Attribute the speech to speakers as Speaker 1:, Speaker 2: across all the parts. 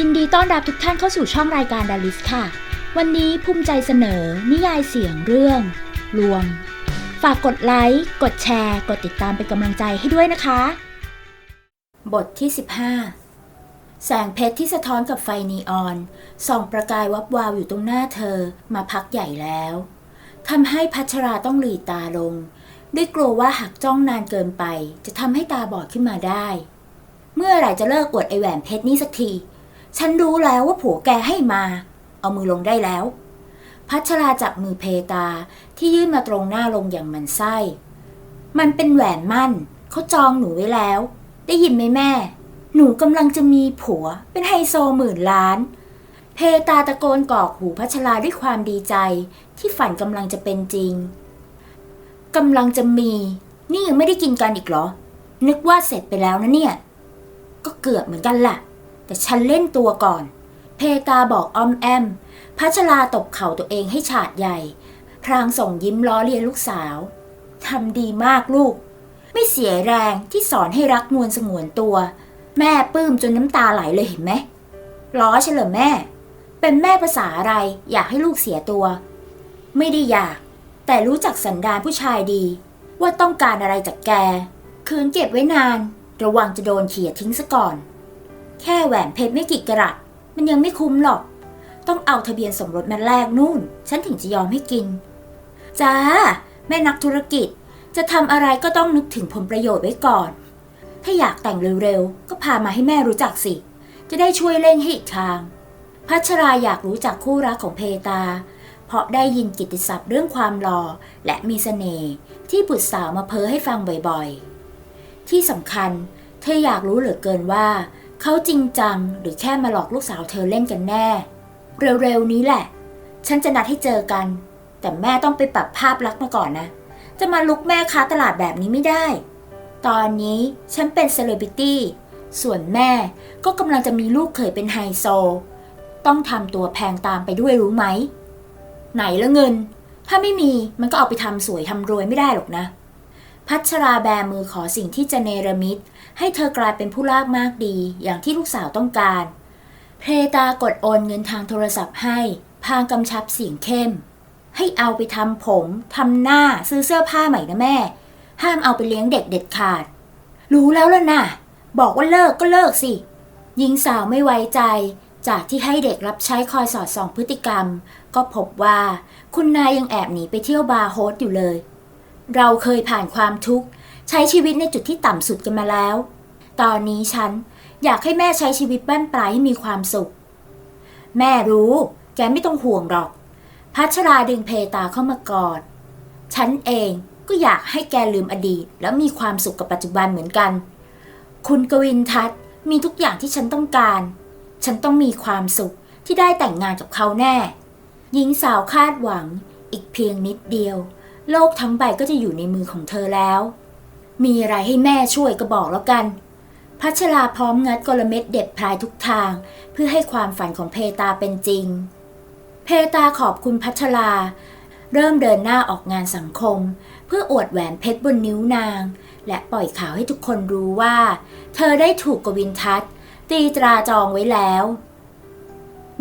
Speaker 1: ยินดีต้อนรับทุกท่านเข้าสู่ช่องรายการดาริสค่ะ วันนี้ภูมิใจเสนอ นิยายเสียงเรื่องลวง ฝากกดไลค์ กดแชร์ กดติดตามเป็นกำลังใจให้ด้วยนะคะ บทที่ 15 แสงเพชรที่สะท้อนกับไฟนีออน ส่องประกายวับวาวอยู่ตรงหน้าเธอมาพักใหญ่แล้วทำให้พัชราต้องหลีตาลง ด้วยกลัวว่าหากจ้องนานเกินไป จะทำให้ตาบอดขึ้นมาได้ เมื่อไหร่จะเลิกอวดไอแหวนเพชรนี่สักที ฉันรู้แล้วว่าผัวแกให้มา เอามือลงได้แล้ว พัชราจับมือเพตาที่ยื่นมาตรงหน้าลงอย่างมันไส้ มันเป็นแหวนมั่น เขาจองหนูไว้แล้ว ได้ยินไหมแม่ หนูกำลังจะมีผัว เป็นไฮโซหมื่นล้าน เพตาตะโกนกรอกหูพัชราด้วยความดีใจ ที่ฝันกำลังจะเป็นจริงกำลังจะมี นี่ยังไม่ได้กินกันอีกเหรอ นึกว่าเสร็จไปแล้วนะเนี่ย ก็เกือบเหมือนกันแหละ แต่ฉันเล่นตัวก่อน เพตาบอกออมแอม พัชราตบเข่าตัวเองให้ฉาดใหญ่ พรางส่งยิ้มล้อเลียนลูกสาวทำดีมากลูก ไม่เสียแรงที่สอนให้รักนวลสงวนตัว แม่ปลื้มจนน้ำตาไหลเลยเห็นไหมล้อเฉลิมแม่ เป็นแม่ภาษาอะไรอยากให้ลูกเสียตัว ไม่ได้อยาก แต่รู้จักสันดานผู้ชายดี ว่าต้องการอะไรจากแก คืนเก็บไว้นาน ระวังจะโดนเขี่ยทิ้งซะก่อน แค่แหวนเพชรไม่กี่กะรัตมันยังไม่คุ้มหรอก ต้องเอาทะเบียนสมรสมาแลกนู่น ฉันถึงจะยอมให้กิน จ้า แม่นักธุรกิจ จะทำอะไรก็ต้องนึกถึงผลประโยชน์ไว้ก่อน ถ้าอยากแต่งเร็วๆ ก็พามาให้แม่รู้จักสิ จะได้ช่วยเร่งให้อีกทาง พัชราอยากรู้จักคู่รักของเพตา เพราะได้ยินกิตติศัพท์เรื่องความหล่อและมีเสน่ห์ที่บุตรสาวมาเพ้อให้ฟังบ่อยๆ ที่สำคัญเธออยากรู้เหลือเกินว่า เขาจริงจังหรือแค่มาหลอกลูกสาวเธอเล่นกันแน่ เร็วๆนี้แหละ ฉันจะนัดให้เจอกัน แต่แม่ต้องไปปรับภาพลักษณ์มาก่อนนะ จะมาลุกแม่ค้าตลาดแบบนี้ไม่ได้ ตอนนี้ฉันเป็นเซเลบริตี้ ส่วนแม่ก็กำลังจะมีลูกเขยเป็นไฮโซ ต้องทำตัวแพงตามไปด้วยรู้ไหม ไหนละเงิน ถ้าไม่มีมันก็เอาไปทำสวยทำรวยไม่ได้หรอกนะ พัชราแบมือขอสิ่งที่จะเนรมิต ให้เธอกลายเป็นผู้ลากมากดีอย่างที่ลูกสาวต้องการ เพตากดโอนเงินทางโทรศัพท์ให้ พางกำชับเสียงเข้ม ให้เอาไปทำผมทำหน้าซื้อเสื้อผ้าใหม่นะแม่ ห้ามเอาไปเลี้ยงเด็กเด็ดขาด รู้แล้วล่ะนะบอกว่าเลิกก็เลิกสิหญิงสาวไม่ไว้ใจ จากที่ให้เด็กรับใช้คอยสอดส่องพฤติกรรม ก็พบว่าคุณนายยังแอบหนีไปเที่ยวบาร์โฮสอยู่เลย เราเคยผ่านความทุกข์ ใช้ชีวิตในจุดที่ต่ำสุดกันมาแล้ว ตอนนี้ฉันอยากให้แม่ใช้ชีวิตบ้านปลายให้มีความสุข แม่รู้ แกไม่ต้องห่วงหรอก พัชราดึงเพตาเข้ามากอด ฉันเองก็อยากให้แกลืมอดีต แล้วมีความสุขกับปัจจุบันเหมือนกัน คุณกวินทัศน์มีทุกอย่างที่ฉันต้องการ ฉันต้องมีความสุขที่ได้แต่งงานกับเขาแน่ หญิงสาวคาดหวังอีกเพียงนิดเดียว โลกทั้งใบก็จะอยู่ในมือของเธอแล้ว มีอะไรให้แม่ช่วยก็บอกแล้วกัน พัชราพร้อมงัดกลเม็ดเด็ดพลายทุกทาง เพื่อให้ความฝันของเพตาเป็นจริง เพตาขอบคุณพัชรา เริ่มเดินหน้าออกงานสังคม เพื่ออวดแหวนเพชรบนนิ้วนาง และปล่อยข่าวให้ทุกคนรู้ว่า เธอได้ถูกกวินทัศตีตราจองไว้แล้ว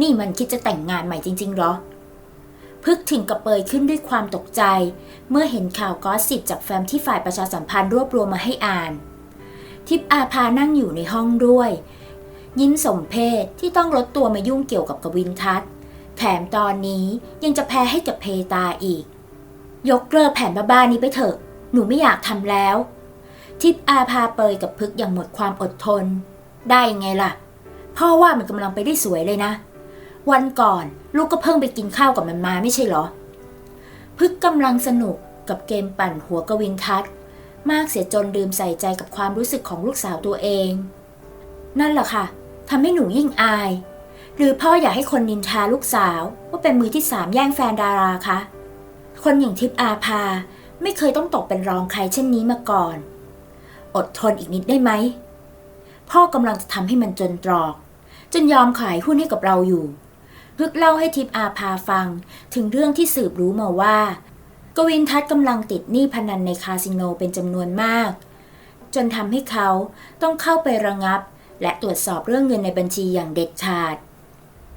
Speaker 1: นี่มันคิดจะแต่งงานใหม่จริงๆหรอ พึกถึงกระเปยขึ้นด้วยความตกใจ เมื่อเห็นข่าวกอสซิบจากแฟ้มที่ฝ่ายประชาสัมพันธ์รวบรวมมาให้อ่าน ทิพอาภานั่งอยู่ในห้องด้วย ยิ้มสมเพศที่ต้องลดตัวมายุ่งเกี่ยวกับกวินทัศน์แถมตอนนี้ยังจะแพ้ให้กับเพตาอีก ยกเลิกแผนบ้าๆนี้ไปเถอะ หนูไม่อยากทำแล้ว ทิพอาภาเปยกับพึกอย่างหมดความอดทน ได้ยังไงล่ะพ่อว่ามันกำลังไปได้สวยเลยนะ วันก่อนลูกก็เพิ่งไปกินข้าวกับมันมาไม่ใช่เหรอ พึกกำลังสนุกกับเกมปั่นหัวกวินทัศน์ มากเสียจนลืมใส่ใจกับความรู้สึกของลูกสาวตัวเอง นั่นแหละค่ะทำให้หนูยิ่งอาย หรือพ่ออยากให้คนนินทาลูกสาว ว่าเป็นมือที่สามแย่งแฟนดาราคะคนอย่างทิพอาภาไม่เคยต้องตกเป็นรองใครเช่นนี้มาก่อน อดทนอีกนิดได้ไหมพ่อกำลังจะทำให้มันจนตรอก จนยอมขายหุ้นให้กับเราอยู่ พึกเล่าให้ทิพอาภาฟัง ถึงเรื่องที่สืบรู้มาว่า กวินทัศน์กำลังติดหนี้พนันในคาสิโนเป็นจำนวนมาก จนทำให้เขาต้องเข้าไประงับ และตรวจสอบเรื่องเงินในบัญชีอย่างเด็ดขาด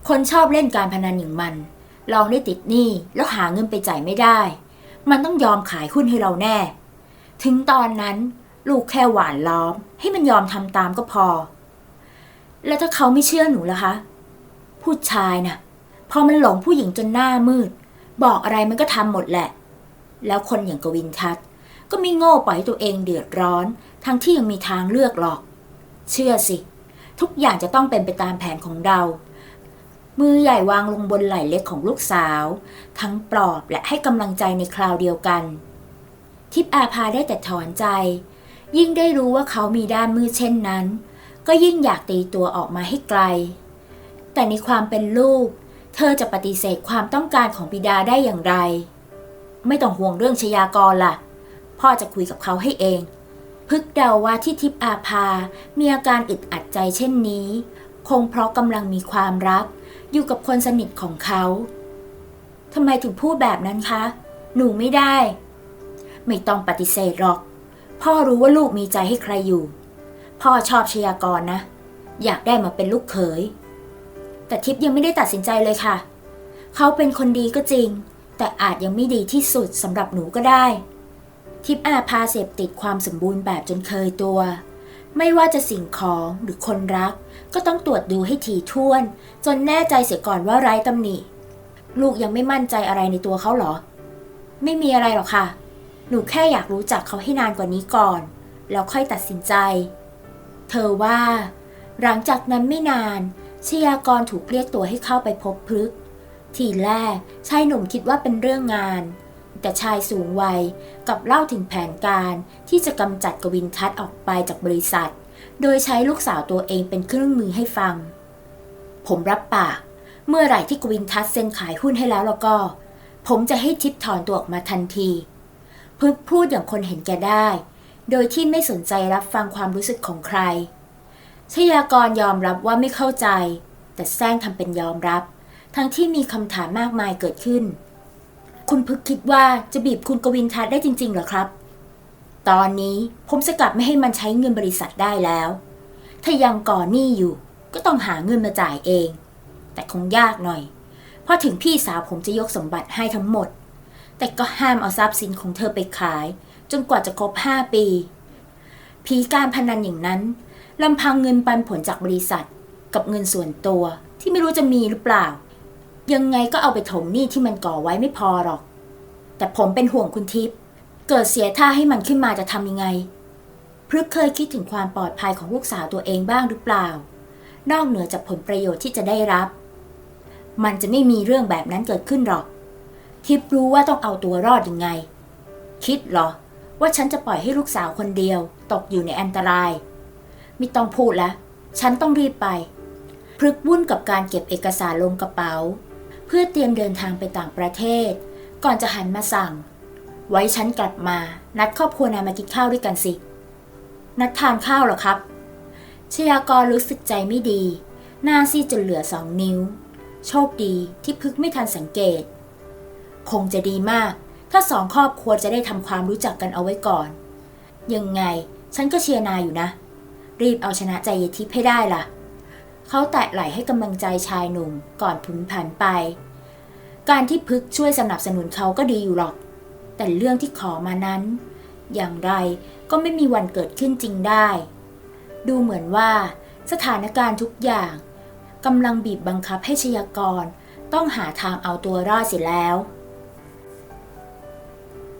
Speaker 1: คนชอบเล่นการพนันอย่างมัน ลองได้ติดหนี้แล้วหาเงินไปจ่ายไม่ได้ มันต้องยอมขายหุ้นให้เราแน่ ถึงตอนนั้นลูกแค่หวานล้อม ให้มันยอมทำตามก็พอ แล้วถ้าเขาไม่เชื่อหนูล่ะคะ ผู้ชายน่ะ พอมันหลงผู้หญิงจนหน้ามืด บอกอะไรมันก็ทำหมดแหละ แล้วคนอย่างกวินทัศน์ก็ไม่โง่ปล่อยตัวเองเดือดร้อน ทั้งที่ยังมีทางเลือกหรอก เชื่อสิ ทุกอย่างจะต้องเป็นไปตามแผนของเรา มือใหญ่วางลงบนไหล่เล็กของลูกสาว ทั้งปลอบและให้กำลังใจในคราวเดียวกัน ทิพอาภาได้แต่ถอนใจ ยิ่งได้รู้ว่าเขามีด้านมืดเช่นนั้น ก็ยิ่งอยากตีตัวออกมาให้ไกล แต่ในความเป็นลูก เธอจะปฏิเสธความต้องการของบิดาได้อย่างไร ไม่ต้องห่วงเรื่องชยากรล่ะ พ่อจะคุยกับเขาให้เอง พึกเดาว่าที่ทิพอาภา มีอาการอึดอัดใจเช่นนี้ คงเพราะกำลังมีความรัก อยู่กับคนสนิทของเขาทำไมถึงพูดแบบนั้นคะ หนูไม่ได้ ไม่ต้องปฏิเสธหรอก พ่อรู้ว่าลูกมีใจให้ใครอยู่ พ่อชอบชยากรนะ อยากได้มาเป็นลูกเขย แต่ทิพย์ยังไม่ได้ตัดสินใจเลยค่ะ เขาเป็นคนดีก็จริง แต่อาจยังไม่ดีที่สุดสำหรับหนูก็ได้ ทิพย์อาพาเสพติดความสมบูรณ์แบบจนเคยตัว ไม่ว่าจะสิ่งของหรือคนรัก ก็ต้องตรวจดูให้ถี่ถ้วน จนแน่ใจเสียก่อนว่าไร้ตำหนิ ลูกยังไม่มั่นใจอะไรในตัวเขาเหรอ ไม่มีอะไรหรอกค่ะ หนูแค่อยากรู้จักเขาให้นานกว่านี้ก่อน แล้วค่อยตัดสินใจ เธอว่า หลังจากนั้นไม่นาน ชยากรถูกเรียกตัวให้เข้าไปพบพฤกษ์ทีแรกชายหนุ่มคิดว่าเป็นเรื่องงาน แต่ชายสูงวัยกับเล่าถึงแผนการที่จะกำจัดกวินทัศน์ออกไปจากบริษัท โดยใช้ลูกสาวตัวเองเป็นเครื่องมือให้ฟัง ผมรับปาก เมื่อไหร่ที่กวินทัศน์เซ็นขายหุ้นให้แล้วแล้วก็ ผมจะให้ทิปถอนตัวออกมาทันทีพึกพูดอย่างคนเห็นแก่ได้ โดยที่ไม่สนใจรับฟังความรู้สึกของใคร ชยากรยอมรับว่าไม่เข้าใจ แต่แซงทำเป็นยอมรับ ทั้งที่มีคำถามมากมายเกิดขึ้น คุณพึกคิดว่าจะบีบคุณกวินทัศน์ได้จริงๆหรอครับ ตอนนี้ผมสกัดไม่ให้มันใช้เงินบริษัทได้แล้ว ถ้ายังก่อหนี้อยู่ ก็ต้องหาเงินมาจ่ายเอง แต่คงยากหน่อย เพราะถึงพี่สาวผมจะยกสมบัติให้ทั้งหมด แต่ก็ห้ามเอาทรัพย์สินของเธอไปขาย จนกว่าจะครบห้าปี ผีการพนันอย่างนั้น ลำพังเงินปันผลจากบริษัท กับเงินส่วนตัวที่ไม่รู้จะมีหรือเปล่า ยังไงก็เอาไปถมหนี้ที่มันก่อไว้ไม่พอหรอก แต่ผมเป็นห่วงคุณทิพย์เกิดเสียท่าให้มันขึ้นมาจะทำยังไงพฤกเคยคิดถึงความปลอดภัยของลูกสาวตัวเองบ้างหรือเปล่า นอกเหนือจากผลประโยชน์ที่จะได้รับ มันจะไม่มีเรื่องแบบนั้นเกิดขึ้นหรอก ทิพย์รู้ว่าต้องเอาตัวรอดยังไง คิดหรอ ว่าฉันจะปล่อยให้ลูกสาวคนเดียว ตกอยู่ในอันตราย ไม่ต้องพูดแล้วฉันต้องรีบไปพรึกวุ่นกับการเก็บเอกสารลงกระเป๋า เพื่อเตรียมเดินทางไปต่างประเทศ ก่อนจะหันมาสั่ง ไว้ฉันกลับมา นัดครอบครัวนายมากินข้าวด้วยกันสิ นัดทานข้าวหรอครับ ชยากรรู้สึกใจไม่ดี หน้าซีดจนเหลือสองนิ้ว โชคดีที่พึกไม่ทันสังเกต คงจะดีมาก ถ้าสองครอบครัวจะได้ทำความรู้จักกันเอาไว้ก่อน ยังไงฉันก็เชียร์นายอยู่นะ รีบเอาชนะใจเยทิพย์ให้ได้ล่ะ เขาแตะไหลให้กำลังใจชายหนุ่มก่อนผุนผันไป การที่พึกช่วยสนับสนุนเขาก็ดีอยู่หรอก แต่เรื่องที่ขอมานั้น อย่างไรก็ไม่มีวันเกิดขึ้นจริงได้ ดูเหมือนว่า สถานการณ์ทุกอย่างกำลังบีบบังคับให้ชยากรต้องหาทางเอาตัวรอดเสียแล้ว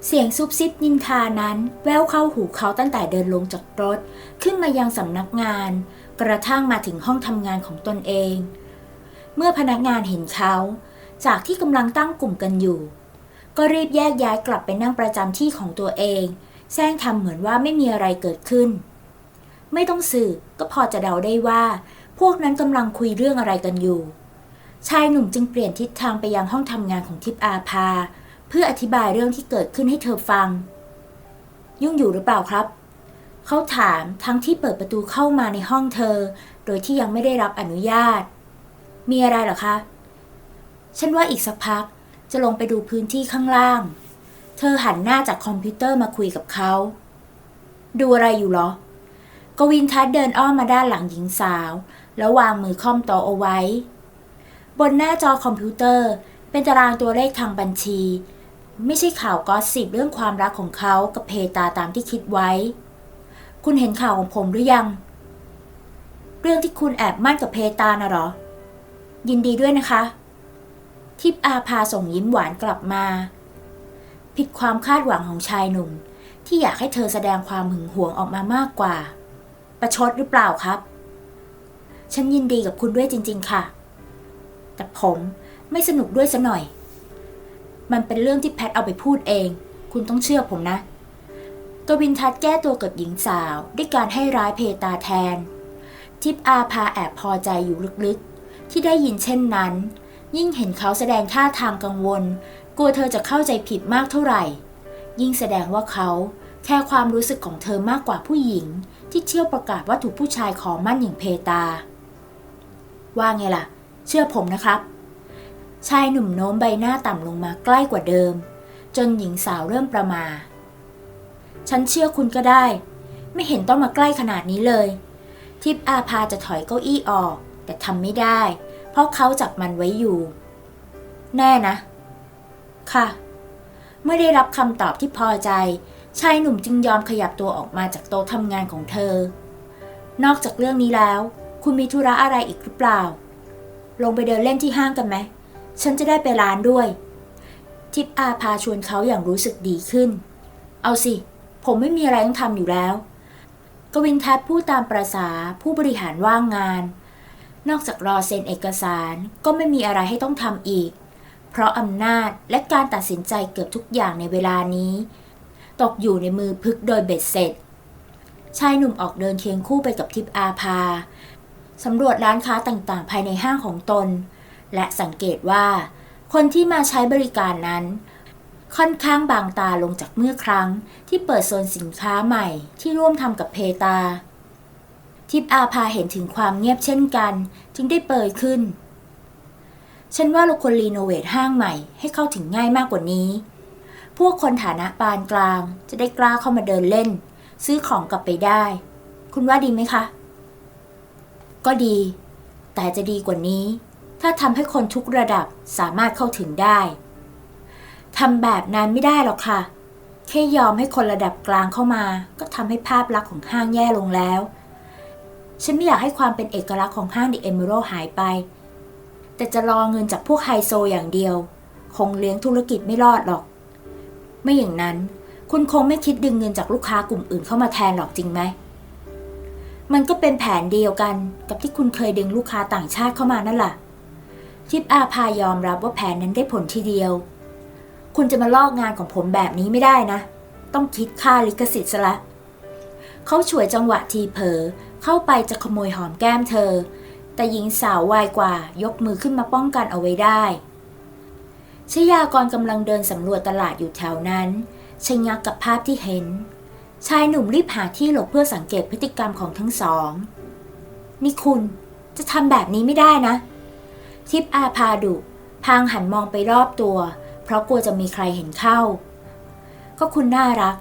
Speaker 1: เสียงซุบซิบนินทานั้น แววเข้าหูเขาตั้งแต่เดินลงจากรถ ขึ้นมายังสำนักงาน กระทั่งมาถึงห้องทำงานของตนเอง เมื่อพนักงานเห็นเขา จากที่กำลังตั้งกลุ่มกันอยู่ ก็รีบแยกย้ายกลับไปนั่งประจำที่ของตัวเองแซงทำเหมือนว่าไม่มีอะไรเกิดขึ้น ไม่ต้องสืบก็พอจะเดาได้ว่า พวกนั้นกำลังคุยเรื่องอะไรกันอยู่ ชายหนุ่มจึงเปลี่ยนทิศทางไปยังห้องทำงานของทิพอาภา เพื่ออธิบายเรื่องที่เกิดขึ้นให้เธอฟัง ยุ่งอยู่หรือเปล่าครับ เขาถามทั้งที่เปิดประตูเข้ามาในห้องเธอ โดยที่ยังไม่ได้รับอนุญาต มีอะไรหรอคะ ฉันว่าอีกสักพักจะลงไปดูพื้นที่ข้างล่าง เธอหันหน้าจากคอมพิวเตอร์มาคุยกับเขา ดูอะไรอยู่เหรอ กวินทัศเดินอ้อมมาด้านหลังหญิงสาว แล้ววางมือค่อมโตเอาไว้ บนหน้าจอคอมพิวเตอร์เป็นตารางตัวเลขทางบัญชี ไม่ใช่ข่าวกอสซิบเรื่องความรักของเขากับเพตาตามที่คิดไว้ คุณเห็นข่าวของผมหรือยัง เรื่องที่คุณแอบมั่นกับเพตานะหรอ ยินดีด้วยนะคะ ทิพอาภาส่งยิ้มหวานกลับมา ผิดความคาดหวังของชายหนุ่ม ที่อยากให้เธอแสดงความหึงหวงออกมามากกว่า ประชดหรือเปล่าครับ ฉันยินดีกับคุณด้วยจริง ๆ ค่ะ แต่ผมไม่สนุกด้วยซะหน่อย มันเป็นเรื่องที่แพทเอาไปพูดเอง คุณต้องเชื่อผมนะ กวินทัศน์แก้ตัวกับหญิงสาวด้วยการให้ร้ายเพตาแทน ทิพอาภาแอบพอใจอยู่ลึกๆ ที่ได้ยินเช่นนั้น ยิ่งเห็นเขาแสดงท่าทางกังวล กลัวเธอจะเข้าใจผิดมากเท่าไหร่ ยิ่งแสดงว่าเขาแค่ความรู้สึกของเธอมากกว่าผู้หญิง ที่เที่ยวประกาศว่าถูกผู้ชายขอมั่นอย่างเพตา ว่าไงล่ะ เชื่อผมนะครับ ชายหนุ่มโน้มใบหน้าต่ำลงมาใกล้กว่าเดิม จนหญิงสาวเริ่มประมา ฉันเชื่อคุณก็ได้ ไม่เห็นต้องมาใกล้ขนาดนี้เลย ทิพอาภาจะถอยเก้าอี้ออก แต่ทำไม่ได้ เพราะเขาจับมันไว้อยู่ แน่นะ ค่ะ เมื่อได้รับคำตอบที่พอใจ ชายหนุ่มจึงยอมขยับตัวออกมาจากโต๊ะทำงานของเธอ นอกจากเรื่องนี้แล้ว คุณมีธุระอะไรอีกหรือเปล่า ลงไปเดินเล่นที่ห้างกันไหม ฉันจะได้ไปร้านด้วย ทิพอาพาชวนเขาอย่างรู้สึกดีขึ้น เอาสิ ผมไม่มีอะไรต้องทำอยู่แล้ว กวินทัศน์พูดตามประษาผู้บริหารว่างงาน นอกจากรอเซ็นเอกสารก็ไม่มีอะไรให้ต้องทำอีก เพราะอำนาจและการตัดสินใจเกือบทุกอย่างในเวลานี้ ตกอยู่ในมือพึกโดยเบ็ดเสร็จ ชายหนุ่มออกเดินเคียงคู่ไปกับทิพอาภาสำรวจร้านค้าต่างๆ ภายในห้างของตน และสังเกตว่า คนที่มาใช้บริการนั้น ค่อนข้างบางตาลงจากเมื่อครั้งที่เปิดโซนสินค้าใหม่ที่ร่วมทำกับเพตา ทิพอาภาเห็นถึงความเงียบเช่นกัน จึงได้เปิดขึ้น ฉันว่าเราควรรีโนเวทห้างใหม่ให้เข้าถึงง่ายมากกว่านี้ พวกคนฐานะปานกลางจะได้กล้าเข้ามาเดินเล่น ซื้อของกลับไปได้ คุณว่าดีไหมคะ ก็ดี แต่จะดีกว่านี้ ถ้าทำให้คนทุกระดับสามารถเข้าถึงได้ทำแบบนั้นไม่ได้หรอกค่ะ แค่ยอมให้คนระดับกลางเข้ามา ก็ทำให้ภาพลักษณ์ของห้างแย่ลงแล้ว ฉันไม่อยากให้ความเป็นเอกลักษณ์ของห้างดิเอเมโรหายไป แต่จะรอเงินจากพวกไฮโซอย่างเดียว คงเลี้ยงธุรกิจไม่รอดหรอก ไม่อย่างนั้น คุณคงไม่คิดดึงเงินจากลูกค้ากลุ่มอื่นเข้ามาแทนหรอกจริงไหม มันก็เป็นแผนเดียวกันกับที่คุณเคยดึงลูกค้าต่างชาติเข้ามานั่นแหละ ทิพอาพายอมรับว่าแผนนั้นได้ผลทีเดียว คุณจะมาลอกงานของผมแบบนี้ไม่ได้นะ ต้องคิดค่าลิขสิทธิ์ซะละ เขาฉวยจังหวะทีเผลอเข้าไปจะขโมยหอมแก้มเธอ แต่หญิงสาววัยกว่ายกมือขึ้นมาป้องกันเอาไว้ได้ชยากรกำลังเดินสำรวจตลาดอยู่แถวนั้นชะงักกับภาพที่เห็น ชายหนุ่มรีบหาที่หลบเพื่อสังเกตพฤติกรรมของทั้งสอง นี่คุณจะทำแบบนี้ไม่ได้นะ ทิพอาพาดุพางหันมองไปรอบตัว เพราะกลัวจะมีใครเห็นเข้า ก็คุณน่ารัก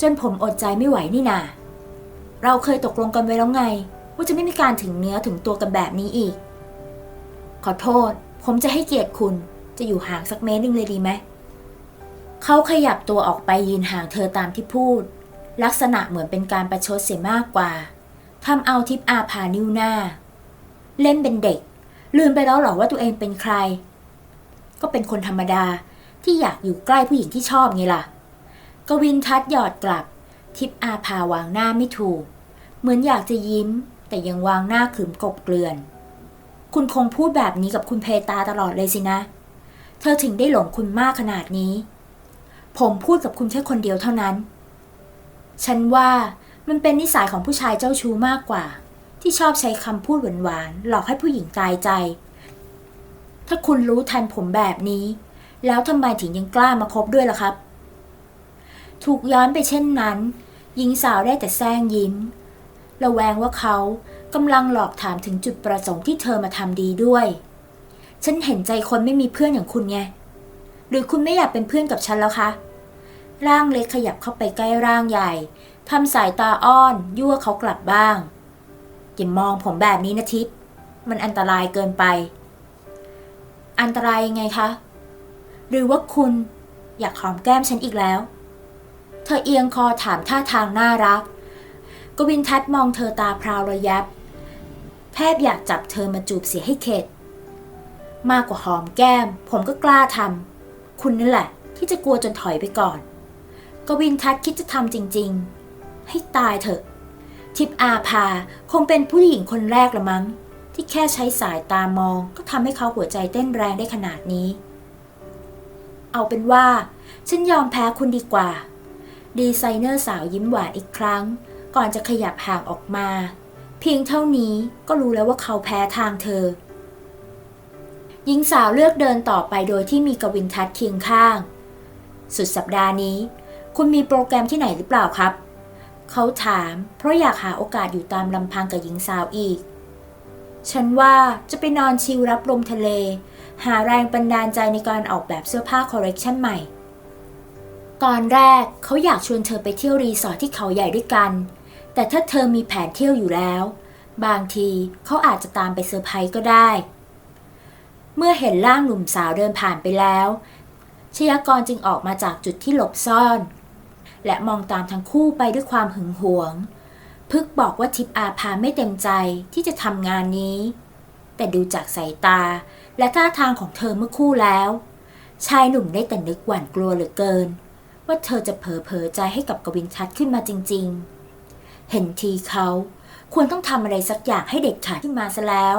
Speaker 1: จนผมอดใจไม่ไหวนี่นาเราเคยตกลงกันไว้แล้วไง ว่าจะไม่มีการถึงเนื้อถึงตัวกันแบบนี้อีก ขอโทษ ผมจะให้เกียรติคุณจะอยู่ห่างสักเมตรหนึงเลยดีไหมเขาขยับตัวออกไปยืนห่างเธอตามที่พูด ลักษณะเหมือนเป็นการประชดเสียมากกว่าทำเอาทิพอาพานิ้วหน้า เล่นเป็นเด็ก ลืมไปแล้วหรอว่าตัวเองเป็นใคร ก็เป็นคนธรรมดาที่อยากอยู่ใกล้ผู้หญิงที่ชอบไงล่ะ กวินทัศหยอดกลับ ทิพอาภาวางหน้าไม่ถูก เหมือนอยากจะยิ้ม แต่ยังวางหน้าขึมกบเกลื่อน คุณคงพูดแบบนี้กับคุณเพตาตลอดเลยสินะ เธอถึงได้หลงคุณมากขนาดนี้ ผมพูดกับคุณแค่คนเดียวเท่านั้น ฉันว่ามันเป็นนิสัยของผู้ชายเจ้าชู้มากกว่า ที่ชอบใช้คำพูดหวานๆหลอกให้ผู้หญิงตายใจ ถ้าคุณรู้ทันผมแบบนี้ แล้วทำไมถึงยังกล้ามาคบด้วยล่ะครับ ถูกย้อนไปเช่นนั้น หญิงสาวได้แต่แซงยิ้ม ระแวงว่าเขากำลังหลอกถามถึงจุดประสงค์ที่เธอมาทำดีด้วย ฉันเห็นใจคนไม่มีเพื่อนอย่างคุณไง หรือคุณไม่อยากเป็นเพื่อนกับฉันแล้วคะ ร่างเล็กขยับเข้าไปใกล้ร่างใหญ่ทำสายตาอ้อน ยั่วเขากลับบ้าง อย่ามองผมแบบนี้นะทิพย์มันอันตรายเกินไป อันตรายยังไงคะ หรือว่าคุณอยากหอมแก้มฉันอีกแล้ว เธอเอียงคอถามท่าทางน่ารัก กวินทัศน์มองเธอตาพราวระยับ แทบอยากจับเธอมาจูบเสียให้เข็ด มากกว่าหอมแก้ม ผมก็กล้าทำ คุณนั่นแหละ ที่จะกลัวจนถอยไปก่อน กวินทัศน์คิดจะทำจริง ๆ ให้ตายเถอะ ทิพอาภาคงเป็นผู้หญิงคนแรกละมั้ง ที่แค่ใช้สายตามองก็ทำให้เขาหัวใจเต้นแรงได้ขนาดนี้ เอาเป็นว่า ฉันยอมแพ้คุณดีกว่า ดีไซเนอร์สาวยิ้มหวานอีกครั้ง ก่อนจะขยับห่างออกมา เพียงเท่านี้ก็รู้แล้วว่าเขาแพ้ทางเธอ หญิงสาวเลือกเดินต่อไปโดยที่มีกวินทัศน์เคียงข้าง สุดสัปดาห์นี้ คุณมีโปรแกรมที่ไหนหรือเปล่าครับ เขาถาม เพราะอยากหาโอกาสอยู่ตามลำพังกับหญิงสาวอีก ฉันว่าจะไปนอนชิลรับลมทะเล หาแรงบันดาลใจในการออกแบบเสื้อผ้าคอลเลกชันใหม่ ตอนแรกเขาอยากชวนเธอไปเที่ยวรีสอร์ทที่เขาใหญ่ด้วยกัน แต่ถ้าเธอมีแผนเที่ยวอยู่แล้ว บางทีเขาอาจจะตามไปเซอร์ไพรส์ก็ได้ เมื่อเห็นร่างหนุ่มสาวเดินผ่านไปแล้วชยากรจึงออกมาจากจุดที่หลบซ่อน และมองตามทั้งคู่ไปด้วยความหึงหวง พึกบอกว่าทิพอาภาไม่เต็มใจที่จะทำงานนี้ แต่ดูจากสายตาและท่าทางของเธอเมื่อคู่แล้ว ชายหนุ่มได้แต่นึกหวั่นกลัวเหลือเกิน ว่าเธอจะเผลอเพอใจให้กับกวินทัศน์ขึ้นมาจริง ๆ เห็นทีเขาควรต้องทำอะไรสักอย่างให้เด็ดขาดขึ้นมาซะแล้ว